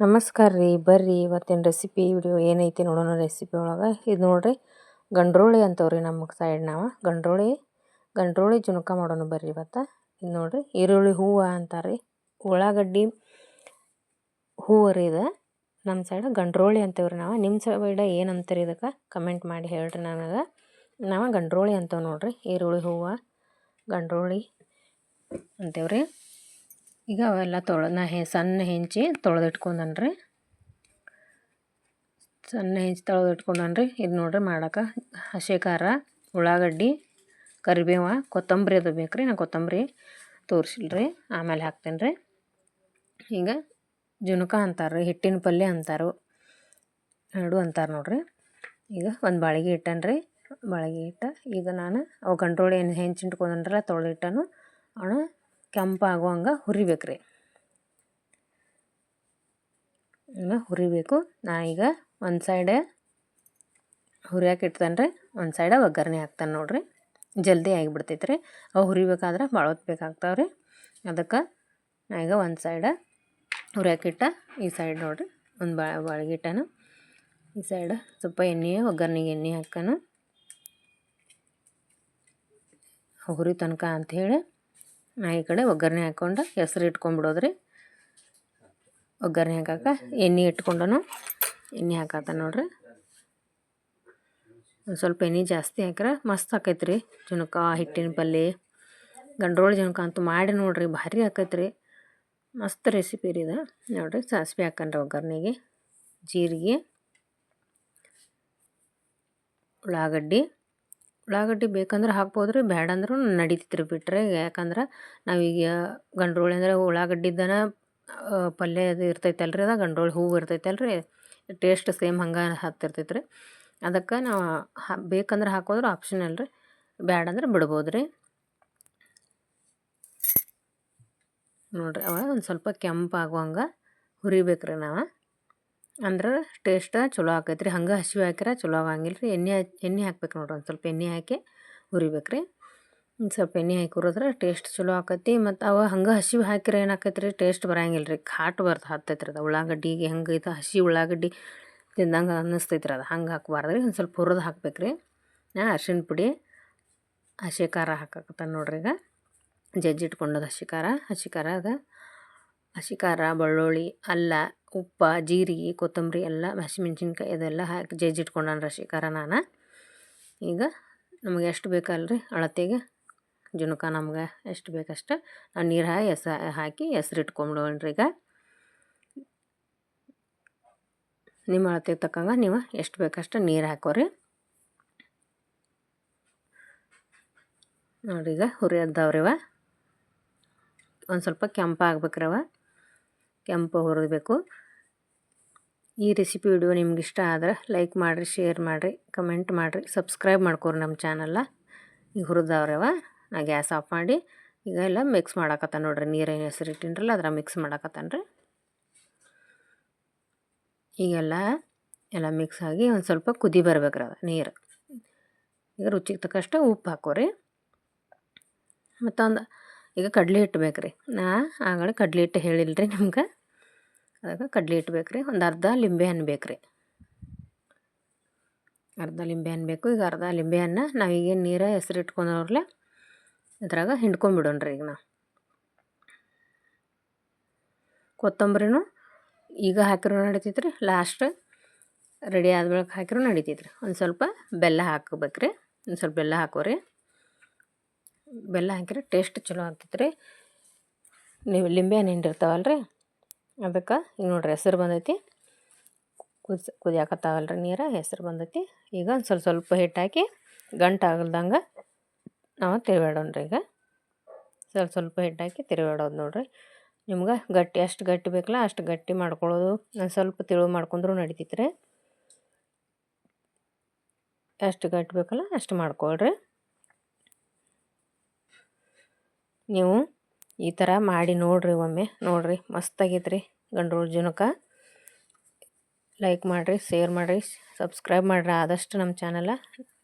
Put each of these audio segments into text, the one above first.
ನಮಸ್ಕಾರ ರೀ, ಬರ್ರಿ. ಇವತ್ತಿನ ರೆಸಿಪಿ ವಿಡಿಯೋ ಏನೈತಿ ನೋಡೋಣ ರೆಸಿಪಿ ಒಳಗೆ. ಇದು ನೋಡ್ರಿ, ಗಂಡ್ರೋಳಿ ಅಂತವ್ರಿ ನಮ್ಮ ಸೈಡ್ ನಾವು. ಗಂಡ್ರೋಳಿ ಗಂಡ್ರೋಳಿ ಜುನಕ ಮಾಡೋಣ ಬರ್ರಿ ಇವತ್ತು. ಇದು ನೋಡ್ರಿ, ಈರುಳ್ಳಿ ಹೂವು ಅಂತಾರೆ ಉಳ್ಳಾಗಡ್ಡಿ ಹೂವು ರೀ ಇದು. ನಮ್ಮ ಸೈಡ್ ಗಂಡ್ರೋಳಿ ಅಂತೇವ್ರಿ ನಾವು. ನಿಮ್ಮ ಸೈಡ್ ಏನು ಅಂತೀರಿ ಇದಕ್ಕೆ? ಕಮೆಂಟ್ ಮಾಡಿ ಹೇಳ್ರಿ ನನಗೆ. ನಾವು ಗಂಡ್ರೋಳಿ ಅಂತೇವೆ ನೋಡ್ರಿ. ಈರುಳ್ಳಿ ಹೂವು, ಗಂಡ್ರೋಳಿ ಅಂತೇವ್ರಿ. ಈಗ ಅವೆಲ್ಲ ತೊಳೆ ನಾ ಹೆ, ಸಣ್ಣ ಹೆಂಚಿ ತೊಳೆದಿಟ್ಕೊಂಡನ್ರಿ. ಸಣ್ಣ ಹೆಂಚಿ ತೊಳೆದಿಟ್ಕೊಂಡನ್ರಿ. ಇದು ನೋಡ್ರಿ ಮಾಡೋಕೆ ಹಸಿ ಖಾರ ಉಳ್ಳಾಗಡ್ಡಿ, ಕರಿಬೇವ, ಕೊತ್ತಂಬರಿ ಅದು ಬೇಕು ರೀ ನಾನು ಕೊತ್ತಂಬರಿ ತೋರಿಸಿಲ್ರಿ, ಆಮೇಲೆ ಹಾಕ್ತೇನೆ ರೀ ಈಗ ಜುನಕ ಅಂತಾರೆ ಹಿಟ್ಟಿನ ಪಲ್ಯ ಅಂತಾರೆ ಎರಡು ಅಂತಾರೆ ನೋಡ್ರಿ. ಈಗ ಒಂದು ಬಾಳಿಗೆ ಇಟ್ಟನ್ರಿ ಬಾಳಿಗೆ ಇಟ್ಟ ಈಗ ನಾನು ಅವು ಗಂಟ್ರೋಳಿ ಏನು ಹೆಂಚಿಟ್ಕೊಂಡ್ರಲ್ಲ ತೊಳೆದಿಟ್ಟನು ಅವನ ಕೆಂಪಾಗುವಂಗೆ ಹುರಿಬೇಕು ರೀ ಹುರಿಬೇಕು. ನಾ ಈಗ ಒಂದು ಸೈಡೆ ಹುರಿಯಾಕೆ ಇಡ್ತಾನೆ ರೀ ಒಂದು ಸೈಡ ಒಗ್ಗರಣೆ ಹಾಕ್ತಾನೆ ನೋಡಿರಿ. ಜಲ್ದಿ ಆಗಿಬಿಡ್ತೈತೆ ರೀ ಅವು ಹುರಿಬೇಕಾದ್ರೆ ಭಾಳ ಹೊತ್ತು ಬೇಕಾಗ್ತಾವೆ ರೀ ಅದಕ್ಕೆ ನಾ ಈಗ ಒಂದು ಸೈಡ ಹುರಿಯಾಕಿಟ್ಟ ಈ ಸೈಡ್ ನೋಡಿರಿ. ಒಂದು ಬಾ ಬಾಳ್ಗಿಟ್ಟನು ಈ ಸೈಡ ಸ್ವಲ್ಪ ಎಣ್ಣೆ, ಒಗ್ಗರಣೆಗೆ ಎಣ್ಣೆ ಹಾಕನು ಹುರಿ ತನಕ ಅಂಥೇಳಿ ನಾ ಈ ಕಡೆ ಒಗ್ಗರಣೆ ಹಾಕ್ಕೊಂಡು ಹೆಸ್ರು ಇಟ್ಕೊಂಡ್ಬಿಡೋದ್ರಿ. ಒಗ್ಗರಣೆ ಹಾಕಾಕ ಎಣ್ಣೆ ಇಟ್ಕೊಂಡನು. ಎಣ್ಣೆ ಹಾಕತ್ತ ನೋಡ್ರಿ. ಒಂದು ಸ್ವಲ್ಪ ಎಣ್ಣೆ ಜಾಸ್ತಿ ಹಾಕ್ರೆ ಮಸ್ತ್ ಆಕೈತೆ ರೀ ಜುನಕ ಹಿಟ್ಟಿನ ಪಲ್ಯ ಗಂಡ್ರೋಳ ಜುನಕ ಅಂತೂ ಮಾಡಿ ನೋಡ್ರಿ, ಭಾರಿ ಆಕೈತೆ ರೀ ಮಸ್ತ್ ರೆಸಿಪಿ ರೀ ಇದು. ನೋಡಿರಿ, ಸಾಸಿವೆ ಹಾಕನ್ರಿ ಒಗ್ಗರಣೆಗೆ. ಜೀರಿಗೆ, ಉಳ್ಳಾಗಡ್ಡಿ. ಉಳ್ಳಾಗಡ್ಡಿ ಬೇಕಂದ್ರೆ ಹಾಕ್ಬೋದು ರೀ ಬೇಡ ಅಂದ್ರೂ ನಡೀತೈತೆ ರೀ ಬಿಟ್ಟರೆ ಯಾಕಂದ್ರೆ ನಾವೀಗ ಗಂಡ್ರೋಳಿ ಅಂದರೆ ಉಳ್ಳಾಗಡ್ಡಿದನ ಪಲ್ಯ ಅದು ಇರ್ತೈತಲ್ಲ ರೀ ಅದು ಗಂಡ್ರೋಳಿ ಹೂವು ಇರ್ತೈತಲ್ಲ ರೀ ಟೇಸ್ಟ್ ಸೇಮ್ ಹಂಗೆ ಹತ್ತಿರ್ತೈತೆ ರೀ ಅದಕ್ಕೆ ನಾವು ಹಾ, ಬೇಕಂದ್ರೆ ಹಾಕೋದ್ರೆ ಆಪ್ಷನಲ್ ರೀ ಬೇಡ ಅಂದ್ರೆ ಬಿಡ್ಬೋದು ರೀ ನೋಡಿರಿ, ಅವಾಗ ಒಂದು ಸ್ವಲ್ಪ ಕೆಂಪಾಗುವಂಗೆ ಹುರಿಬೇಕು ರೀ ನಾವು. ಅಂದ್ರೆ ಟೇಸ್ಟ ಚಲೋ ಆಕೈತೆ ರೀ ಹಂಗೆ ಹಸಿವೆ ಹಾಕಿರ ಚಲೋ ಆಗಂಗಿಲ್ಲ ರೀ ಎಣ್ಣೆ ಎಣ್ಣೆ ಹಾಕ್ಬೇಕು ನೋಡ್ರಿ ಒಂದು ಸ್ವಲ್ಪ ಎಣ್ಣೆ ಹಾಕಿ ಹುರಿಬೇಕು ರೀ ಒಂದು ಸ್ವಲ್ಪ ಎಣ್ಣೆ ಹಾಕಿ ಹುರಿದ್ರೆ ಟೇಸ್ಟ್ ಚಲೋ ಆಕೈತಿ. ಮತ್ತು ಅವ ಹಂಗೆ ಹಸಿವೆ ಹಾಕಿರ ಏನಾಕೈತೆ ರೀ ಟೇಸ್ಟ್ ಬರಂಗಿಲ್ಲ ರೀ ಖಾಟ್ ಬರ್ದು ಹತ್ತೈತೆ ರೀ ಅದು ಉಳ್ಳಾಗಡ್ಡಿಗೆ ಹೆಂಗೆ ಇದು ಹಸಿ ಉಳ್ಳಾಗಡ್ಡಿ ತಿಂದಂಗೆ ಅನ್ನಿಸ್ತೈತೆ ರೀ ಅದು. ಹಂಗೆ ಹಾಕ್ಬಾರ್ದು ರೀ ಒಂದು ಸ್ವಲ್ಪ ಹುರಿದು ಹಾಕ್ಬೇಕು ರೀ ಅರ್ಶಿಣ ಪುಡಿ, ಹಸಿ ಖಾರ ಹಾಕಾಕತ್ತ ನೋಡ್ರಿ ಈಗ. ಜಜ್ಜಿಟ್ಕೊಂಡದ ಹಸಿ ಖಾರ. ಹಸಿ ಖಾರ ಅದ. ಹಸಿ ಖಾರ ಬೆಳ್ಳುಳ್ಳಿ, ಅಲ್ಲ, ಉಪ್ಪ, ಜೀರಿಗೆ, ಕೊತ್ತಂಬರಿ ಎಲ್ಲ ಹಸಿಮೆಣ್ಸಿನ್ಕಾಯಿ ಇದೆಲ್ಲ ಹಾಕಿ ಜಜ್ಜಿಟ್ಕೊಂಡಾನ ಹಸಿ ಖಾರ ನಾನು. ಈಗ ನಮಗೆ ಎಷ್ಟು ಬೇಕಲ್ರಿ? ಅಳತೆಗೆ ಜುನಕ ನಮ್ಗೆ ಎಷ್ಟು ಬೇಕಷ್ಟು ನಾನು ನೀರು ಹಾಕಿ ಹೆಸ ಹಾಕಿ ಹೆಸ್ರು ಇಟ್ಕೊಂಬಿಡೋಣ್ರಿ ಈಗ. ನಿಮ್ಮ ಅಳತೆಗೆ ತಕ್ಕಂಗೆ ನೀವು ಎಷ್ಟು ಬೇಕಷ್ಟು ನೀರು ಹಾಕೋರಿ. ನೋಡಿ ಈಗ ಹುರಿ ಅದ್ದಾವ್ರಿವ ಒಂದು ಸ್ವಲ್ಪ ಕೆಂಪಾಗ್ಬೇಕ್ರವ. ಕೆಂಪು ಹುರಿಬೇಕು ಈ ರೆಸಿಪಿ ವಿಡಿಯೋ ನಿಮ್ಗೆ ಇಷ್ಟ ಆದ್ರೆ ಲೈಕ್ ಮಾಡಿರಿ ಶೇರ್ ಮಾಡಿರಿ ಕಮೆಂಟ್ ಮಾಡಿರಿ ಸಬ್ಸ್ಕ್ರೈಬ್ ಮಾಡ್ಕೊರಿ ನಮ್ಮ ಚಾನಲ್ಲ ಈಗ ಹುರಿದವ್ರವ, ನಾ ಗ್ಯಾಸ್ ಆಫ್ ಮಾಡಿ, ಈಗ ಎಲ್ಲ ಮಿಕ್ಸ್ ಮಾಡಾಕತ್ತ ನೋಡ್ರಿ. ನೀರೇನು ಹೆಸರು ಇಟ್ಟಿನ್ರಲ್ಲ ಅದ್ರ ಮಿಕ್ಸ್ ಮಾಡಕತ್ತಾನ ರೀ. ಈಗೆಲ್ಲ ಎಲ್ಲ ಮಿಕ್ಸ್ ಆಗಿ ಒಂದು ಸ್ವಲ್ಪ ಕುದಿ ಬರ್ಬೇಕ್ರಿ ಅದು ನೀರು. ಈಗ ರುಚಿಗೆ ತಕ್ಕಷ್ಟು ಉಪ್ಪು ಹಾಕೋರಿ. ಮತ್ತೊಂದು ಈಗ ಕಡ್ಲೆ ಹಿಟ್ಟು ಬೇಕು ರೀ ನಾ ಆಗಲೇ ಕಡ್ಲೆ ಹಿಟ್ಟು ಹೇಳಿಲ್ಲ ರೀ ನಿಮ್ಗೆ. ಅದಕ್ಕೆ ಕಡ್ಲೆ ಹಿಟ್ಟು ಬೇಕು ರೀ ಒಂದು ಅರ್ಧ ಲಿಂಬೆ ಹಣ್ಣು ಬೇಕು ರೀ ಅರ್ಧ ಲಿಂಬೆ ಹಣ್ಣು ಬೇಕು. ಈಗ ಅರ್ಧ ಲಿಂಬೆ ಹಣ್ಣು ನಾವು ಈಗೇನು ನೀರು ಹೆಸ್ರು ಇಟ್ಕೊಂಡವ್ರಲ್ಲ, ಇದ್ರಾಗ ಹಿಂಡ್ಕೊಂಬಿಡೋಣ್ರಿ ಈಗ ನಾವು. ಕೊತ್ತಂಬರಿನೂ ಈಗ ಹಾಕಿರೋ ರೀ ಲಾಸ್ಟ್ ರೆಡಿ ಆದ್ಮೇಲೆ ಹಾಕಿರೋ ನಡಿತೈತೆ ರೀ ಒಂದು ಸ್ವಲ್ಪ ಬೆಲ್ಲ ಹಾಕಬೇಕ್ರಿ. ರೀ ಒಂದು ಸ್ವಲ್ಪ ಬೆಲ್ಲ ಹಾಕೋರಿ. ಬೆಲ್ಲ ಹಾಕಿದ್ರೆ ಟೇಸ್ಟ್ ಚಲೋ ಆಗ್ತೈತೆ ರೀ ನೀವು ಲಿಂಬೆ ಹಣ್ಣು ರೀ ಅದಕ್ಕೆ ಈಗ ನೋಡ್ರಿ ಹೆಸರು ಬಂದೈತಿ. ಕುದಿ ಕುದಿಯಾಕತ್ತಾವಲ್ಲ ರೀ ನೀರು, ಹೆಸರು ಬಂದೈತಿ. ಈಗ ಒಂದು ಸ್ವಲ್ಪ ಸ್ವಲ್ಪ ಹಿಟ್ಟು ಹಾಕಿ ಗಂಟು ಆಗಲ್ದಂಗೆ ನಾವು ತಿರುಗಾಡೋಣ್ರಿ ಈಗ. ಸ್ವಲ್ಪ ಸ್ವಲ್ಪ ಹಿಟ್ಟು ಹಾಕಿ ತಿರುಗಾಡೋದು ನೋಡ್ರಿ. ನಿಮ್ಗೆ ಗಟ್ಟಿ, ಎಷ್ಟು ಗಟ್ಟಿ ಬೇಕಲ್ಲ ಅಷ್ಟು ಗಟ್ಟಿ ಮಾಡ್ಕೊಳ್ಳೋದು. ನಾನು ಸ್ವಲ್ಪ ತಿಳು ಮಾಡ್ಕೊಂಡ್ರು ರೀ ಎಷ್ಟು ಗಟ್ಟಿ ಬೇಕಲ್ಲ ಅಷ್ಟು ಮಾಡ್ಕೊಳ್ರಿ. ನೀವು ಈ ಥರ ಮಾಡಿ ನೋಡಿರಿ ಒಮ್ಮೆ. ನೋಡಿರಿ ಮಸ್ತಾಗೈತ್ರಿ ಗಂಡ್ರೋಳ ಜುನಕ ಲೈಕ್ ಮಾಡಿರಿ ಶೇರ್ ಮಾಡಿರಿ ಸಬ್ಸ್ಕ್ರೈಬ್ ಮಾಡಿರಿ ಆದಷ್ಟು ನಮ್ಮ ಚಾನಲ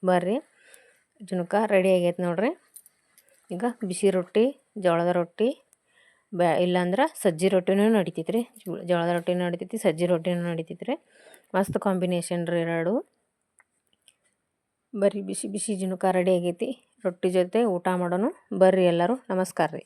ಬರ್ರಿ ಜುನಕ ರೆಡಿ ಆಗೈತೆ ನೋಡಿರಿ. ಈಗ ಬಿಸಿ ರೊಟ್ಟಿ, ಜೋಳದ ರೊಟ್ಟಿ, ಬ್ಯಾ, ಇಲ್ಲಾಂದ್ರೆ ಸಜ್ಜಿ ರೊಟ್ಟಿನೂ ನಡಿತೈತೆ ರೀ ಜೋಳದ ರೊಟ್ಟಿನೂ ನಡಿತೈತಿ, ಸಜ್ಜಿ ರೊಟ್ಟಿನೂ ನಡಿತೈತೆ ರೀ ಮಸ್ತ್ ಕಾಂಬಿನೇಷನ್ ರೀ ಎರಡು. ಬರ್ರಿ ಬಿಸಿ ಬಿಸಿ ಜುಣುಕ ರೆಡಿ ಆಗೈತಿ. ರೊಟ್ಟಿ ಜೊತೆ ಊಟ ಮಾಡೋಣ ಬರ್ರಿ ಎಲ್ಲರೂ. ನಮಸ್ಕಾರ ರೀ.